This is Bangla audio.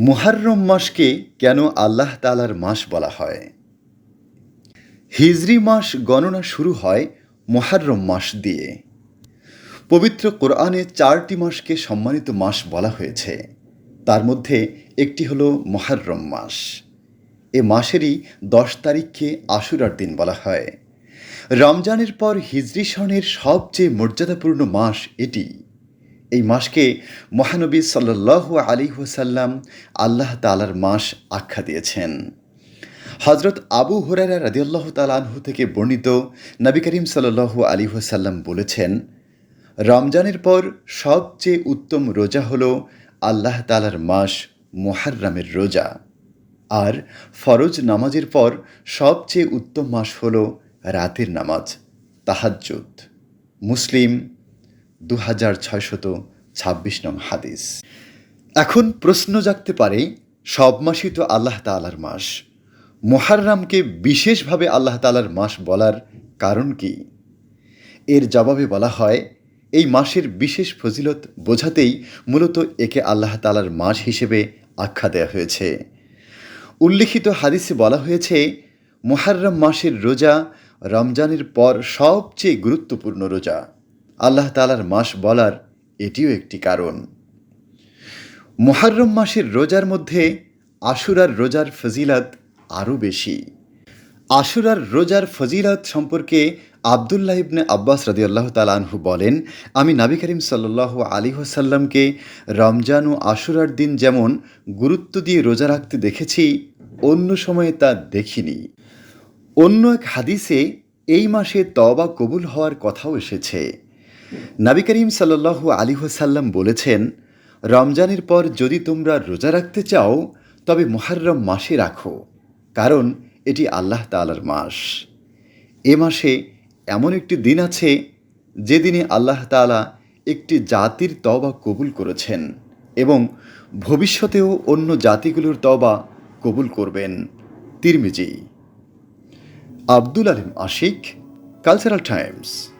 মুহাররম মাসকে কেন আল্লাহ তালার মাস বলা হয়? হিজরি মাস গণনা শুরু হয় মুহাররম মাস দিয়ে। পবিত্র কোরআনে চারটি মাসকে সম্মানিত মাস বলা হয়েছে। তার মধ্যে একটি হলো মহারম মাস। এ মাসেরই দশ তারিখকে আশুরার দিন বলা হয়। রমজানের পর হিজরি সনের সবচেয়ে মর্যাদাপূর্ণ মাস এটি। এই মাসকে মহানবী সাল্লাহ আলী ওসাল্লাম আল্লাহ তালার মাস আখ্যা দিয়েছেন। হজরত আবু হুরারা রাদিয়াল্লাহ তালানহু থেকে বর্ণিত নবী করিম সাল্লাহ আলী ওসাল্লাম বলেছেন, রমজানের পর সবচেয়ে উত্তম রোজা হল আল্লাহ তালার মাস মোহাররামের রোজা। আর ফরজ নামাজের পর সবচেয়ে উত্তম মাস হল রাতের নামাজ, তাহাজ্জুদ। মুসলিম দু হাজার ছয়শত ছাব্বিশ নং হাদিস। এখন প্রশ্ন জাগতে পারে, সব মাসই তো আল্লাহ তালার মাস। মোহাররামকে বিশেষভাবে আল্লাহ তালার মাস বলার কারণ কি? এর জবাবে বলা হয়, এই মাসের বিশেষ ফজিলত বোঝাতেই মূলত একে আল্লাহ তালার মাস হিসেবে আখ্যা দেওয়া হয়েছে। উল্লিখিত হাদিসে বলা হয়েছে, মোহাররম মাসের রোজা রমজানের পর সবচেয়ে গুরুত্বপূর্ণ রোজা। আল্লাহ তালার মাস বলার এটিও একটি কারণ। মোহাররম মাসের রোজার মধ্যে আশুরার রোজার ফজিলাত আরও বেশি। আশুরার রোজার ফজিলত সম্পর্কে আবদুল্লাহ ইবনে আব্বাস রদিয়াল্লাহ তালানহু বলেন, আমি নাবি করিম সাল্লাহ আলী হোসাল্লামকে রমজান ও আশুরার দিন যেমন গুরুত্ব দিয়ে রোজা রাখতে দেখেছি, অন্য সময়ে তা দেখিনি। অন্য এক হাদিসে এই মাসে তবা কবুল হওয়ার কথাও এসেছে। নাবি করিম সাল্লাহ আলী হোসাল্লাম বলেছেন, রমজানের পর যদি তোমরা রোজা রাখতে চাও, তবে মোহাররম মাসে রাখো, কারণ এটি আল্লাহ তালার মাস। এ মাসে এমন একটি দিন আছে যেদিনে আল্লাহ তালা একটি জাতির তবা কবুল করেছেন এবং ভবিষ্যতেও অন্য জাতিগুলোর তবা কবুল করবেন। তিরমিজি। Abdul Alim Ashiq, cultural times.